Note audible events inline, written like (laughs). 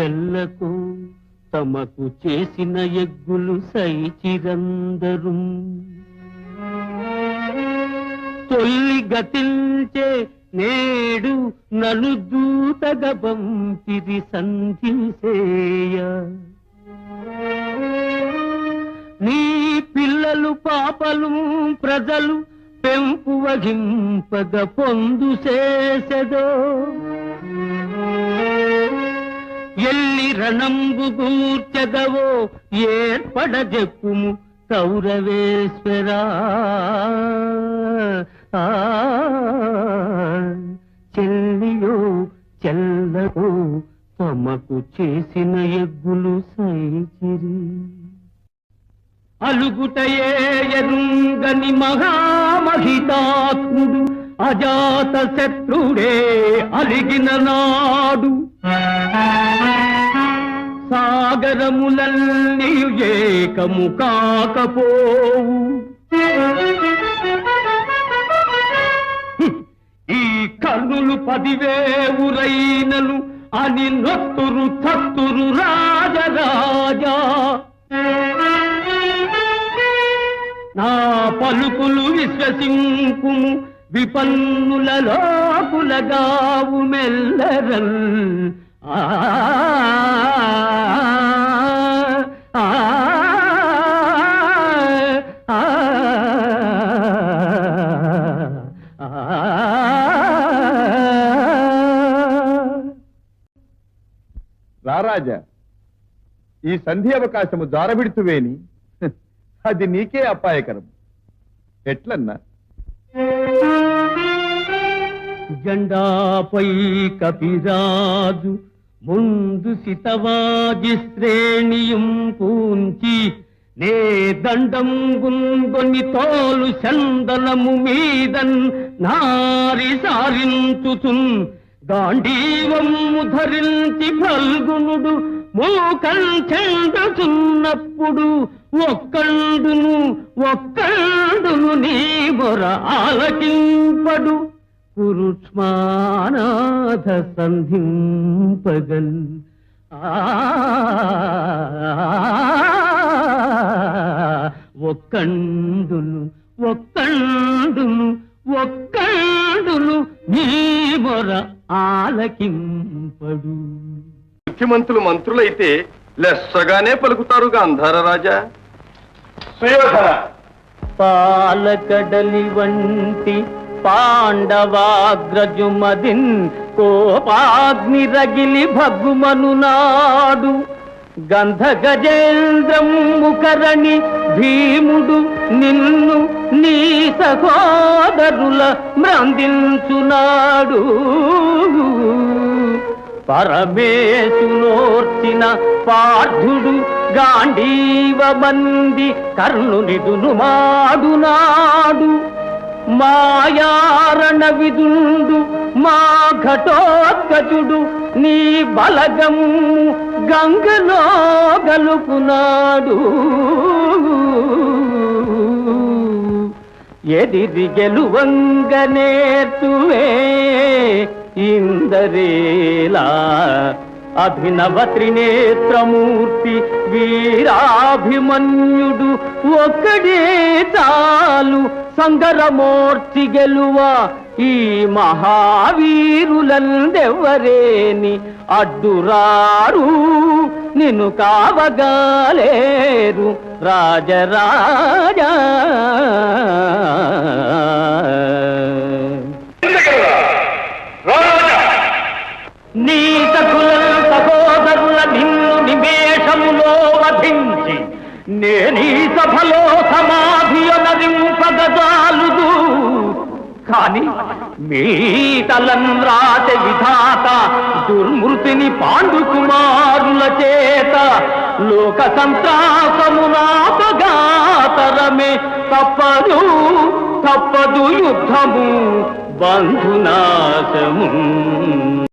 చెల్లకు తమకు చేసిన ఎగ్గులు సైచిరందరు. తొల్లి గతించే నేడు నలు దూతగ పంపిరి సంధిసేయ నీ పిల్లలు పాపలు ప్రజలు పెంపు వహింపగ పొందు చేసెదో. ఎల్లి రణంబు గూర్చదవో ఏర్పడ చెప్పుము కౌరవేశ్వరా చెల్లియో చెల్లలో తమకు చేసిన ఎగ్గులు సైచిరి. అలుగుటయే ఎరుంగని మహామహితాత్ముడు అజాత శత్రుడే అలిగిన నాడు సాగరములన్నీ ఏకము కాకపోవు. ఈ కన్నులు పదివేవురైనలు అని నొత్తురు తత్తురు రాజరాజా. నా పలుకులు విశ్వసింకుము విపన్నుల కులగావు మెల్లరల్ ఆ, రారాజా ఈ సంధి అవకాశము జారబిడుతువేని. (laughs) అది నీకే అపాయకరం. ఎట్లన్నా? జెండాపై కపిరాజు ముందు సితవాజి శ్రేణియం పూంచి నే దండం గుంగొని తోలు చందనము మీదన్ నారి సారించుతున్ గాంధీవము ధరించి ఫల్గునుడు మూకం చెందుచున్నప్పుడు ఒక్కండును ఒక్కండును నీ బొర ఆలకింపడు. పురుష్మానాథ సంధింపగన్. ఆ ఒక్కండును ఒక్కండును ఆలకింపడు. ముఖ్యమంత్రులు మంత్రులైతే లెస్సగానే పలుకుతారుగా అంధార రాజా. సుయోధన. పాలకడలి వంటి పాండవాగ్రజుమదిన్ కోపాగ్ని రగిలి భగ్గుమను నాడు గంధ గజేంద్రముఖరణి భీముడు నిన్ను నీ సహోదరుల మ్రందించునాడు పరమేశునోర్చిన పార్థుడు గాంధీవ మంది కర్ణునిదును మాడునాడు మాయారణ విదుండు మా ఘటోత్కచుడు నీ బలగము గంగలో గలుపునాడు. ఎదిరి గెలువంగ నేర్చువే ఇందరేలా అభినవ త్రినేత్రమూర్తి వీరాభిమన్యుడు ఒక్కడే చాలు సంగరమూర్తి గెలువ ఈ మహావీరులందెవరేని? అడ్డురారు నిన్ను కావగాలేరు రాజరాజా. నేనీ సభలో సమాధి సమాధియొనరింపగజాలుదు కాని మీ తలంద్రాత విధాత దుర్మృతిని పాండు కుమారుల చేత లోక సంత్రాసమునాపగాతరమే తప్పదు తప్పదు యుద్ధము బంధునాశము